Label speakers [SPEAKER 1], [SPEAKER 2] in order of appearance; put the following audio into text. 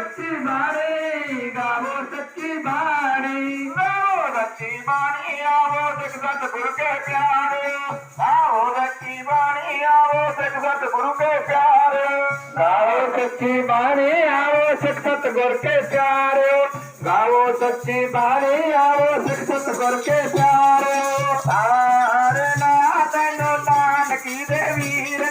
[SPEAKER 1] ਸੱਚੀ ਬਾਣੀ ਗਾਵੋ ਸੱਚੀ ਬਾਣੀ
[SPEAKER 2] ਆਵੋ ਸੱਚੀ ਬਾਣੀ ਆਵੋ ਸਿੱਖ ਸਤਿਗੁਰ ਕੇ ਪਿਆਰੇ ਆਵੋ ਸੱਚੀ ਬਾਣੀ ਆਵੋ ਸਿੱਖ ਸਤਿਗੁਰ ਕੇ ਪਿਆਰੇ
[SPEAKER 1] ਗਾਵੋ ਸੱਚੀ ਬਾਣੀ ਆਵੋ ਸਿੱਖ ਸਤਿਗੁਰ ਕੇ ਪਿਆਰਿਓ ਗਾਵੋ ਸੱਚੀ ਬਾਣੀ ਆਵੋ ਸਿੱਖ ਸਤਿਗੁਰ ਕੇ ਪਿਆਰਿਓ
[SPEAKER 2] ਸਾਰੇ ਨਾ ਤੈਨੂੰ ਨਾਨਕੀ ਦੇ ਵੀਰ